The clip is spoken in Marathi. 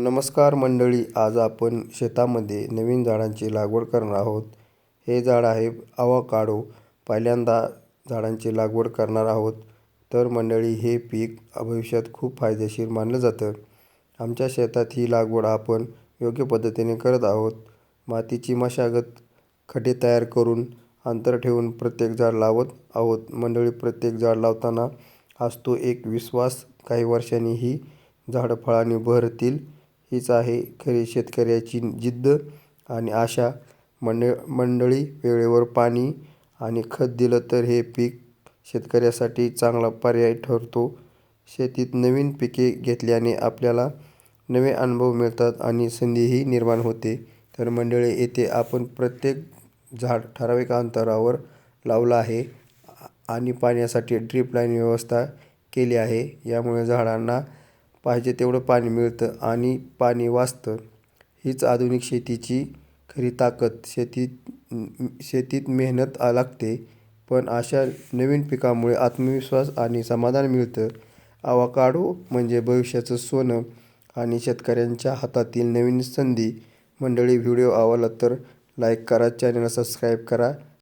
नमस्कार मंडळी आज आपण शेतामध्ये नवीन झाडांची लागवड करणार आहोत. हे झाड आहे अवाकाडो पहिल्यांदा झाडांची लागवड करणार आहोत. तर मंडळी हे पीक भविष्यात खूप फायदेशीर मानलं जातं. आमच्या शेतात ही लागवड आपण योग्य पद्धतीने करत आहोत. मातीची मशागत खडे तयार करून अंतर ठेवून प्रत्येक झाड लावत आहोत. मंडळी प्रत्येक झाड लावताना असतो एक विश्वास. काही वर्षांनी ही झाडं फळांनी बहरतील हीच आहे खरी शेतकऱ्याची जिद्द आणि आशा. मंड मंडळी वेळेवर पाणी आणि खत दिलं तर हे पीक शेतकऱ्यासाठी चांगला पर्याय ठरतो. शेतीत नवीन पिके घेतल्याने आपल्याला नवे अनुभव मिळतात आणि संधीही निर्माण होते. तर मंडळी येथे आपण प्रत्येक झाड ठराविक अंतरावर लावलं आहे आणि पाण्यासाठी ड्रीप लाईन व्यवस्था केली आहे. यामुळे झाडांना पाहिजे तेवढं पाणी मिळतं आणि पाणी वाचतं. हीच आधुनिक शेतीची खरी ताकद. शेतीत शेतीत मेहनत लागते पण अशा नवीन पिकामुळे आत्मविश्वास आणि समाधान मिळतं. आवाकाडो म्हणजे भविष्याचं सोनं आणि शेतकऱ्यांच्या हातातील नवीन संधी. मंडळी व्हिडिओ आवडला तर लाईक करा चॅनलला सबस्क्राईब करा.